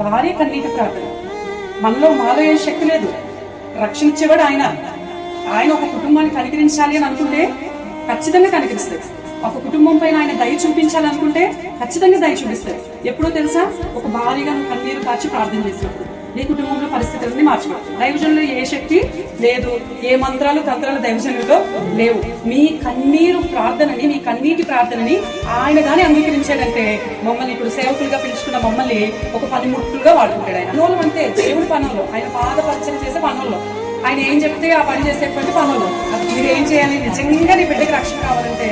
భార్య కన్నీటి ప్రార్థన. మనలో మాలో ఏం శక్తి లేదు. రక్షణ ఇచ్చేవాడు ఆయన. ఆయన ఒక కుటుంబాన్ని కనికరించాలి అని అనుకుంటే ఖచ్చితంగా కనికరిస్తాడు. ఒక కుటుంబం పైన ఆయన దయ చూపించాలనుకుంటే ఖచ్చితంగా దయ చూపిస్తాడు. ఎప్పుడో తెలుసా? ఒక భార్యగా నువ్వు కన్నీరు కాచి ప్రార్థన చేసినప్పుడు. నీ కుటుంబంలో పరిస్థితులన్నీ మార్చుకోవచ్చు దైవజనులు ఏ శక్తి లేదు. ఏ మంత్రాలు తంత్రాలు దైవజనులతో లేవు. మీ కన్నీరు ప్రార్థనని మీ కన్నీటి ప్రార్థనని ఆయన గాని అంగీకరించాడంటే మమ్మల్ని ఇప్పుడు సేవకులుగా పిలుచుకున్న మమ్మల్ని ఒక పనిముట్టులుగా వాడుకుంటాడు ఆయన. పనులు అంటే దేవుడి పనుల్లో ఆయన పాద పరిచయం చేసే పనుల్లో ఆయన ఏం చెప్తే ఆ పని చేసేటువంటి పనులు మీరు ఏం చేయాలి? నిజంగా నీ బిడ్డకి రక్షణ కావాలంటే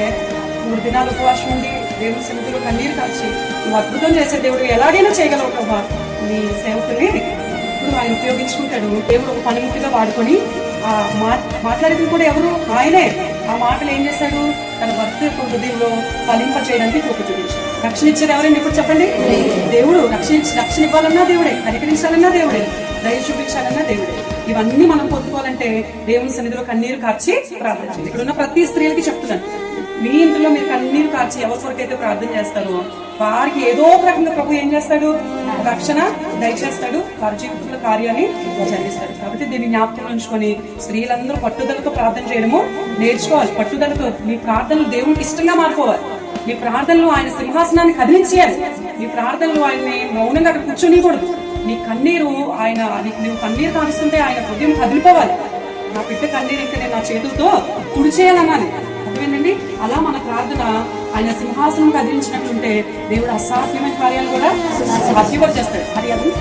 మూడు దినాలు ఉపవాసం ఉండి దేవుని సన్నిధిలో కన్నీరు కాల్చి నువ్వు అద్భుతం చేసే దేవుడు ఎలాగైనా చేయగలవు ప్రభా. నీ సేవకుని ఇప్పుడు ఆయన ఉపయోగించుకుంటాడు. దేవుడు ఒక పనిముట్టుగా వాడుకొని ఆ మాట్లాడేది కూడా ఎవరు? ఆయనే. ఆ మాటలు ఏం చేశాడు? తన హృదయంలో ఫలింప చేయడానికి కృప చూపించాడు రక్షణ ఇచ్చేది ఎవరైనా ఇప్పుడు చెప్పండి? దేవుడు రక్షణ రక్షణ ఇవ్వాలన్నా దేవుడే కనికరించాలన్నా దేవుడే దయ చూపించాలన్నా దేవుడే. ఇవన్నీ మనం పొందుకోవాలంటే దేవుని సన్నిధిలో కన్నీరు కార్చి ప్రార్థన చేయాలి ఇక్కడ ఉన్న ప్రతి స్త్రీలకి చెప్తున్నాను. మీ ఇంట్లో మీరు కన్నీరు కార్చి ఎవరికైతే ప్రార్థన చేస్తారో వారికి ఏదో ఒక రకంగా ప్రభు ఏం చేస్తాడు? రక్షణ దయచేస్తాడు. వారి జీవితంలో కార్యాన్ని జరిగిస్తాడు. కాబట్టి దీన్ని జ్ఞాపకం ఉంచుకొని స్త్రీలందరూ పట్టుదలతో ప్రార్థన చేయడము నేర్చుకోవాలి. పట్టుదలతో మీ ప్రార్థనలు దేవునికి ఇష్టంగా మారిపోవాలి. మీ ప్రార్థనలు ఆయన సింహాసనాన్ని కదిలించేయాలి. మీ ప్రార్థనలు ఆయన్ని మౌనంగా అక్కడ కూర్చొనికూడదు నీ కన్నీరు ఆయన నువ్వు కన్నీరు కానిస్తుంటే ఆయన హృదయం కదిలిపోవాలి. నా బిడ్డ కన్నీరు ఇంకా నేను నా చేతులతో తుడిచేయాలన్నాను. అర్థమైందండి? అలా మన ప్రార్థన ఆయన సింహాసనం కదిలించినట్లుంటే దేవుడు అసాధ్యమైన కార్యాలు కూడా సాధ్యపరిచేస్తాడు అది అది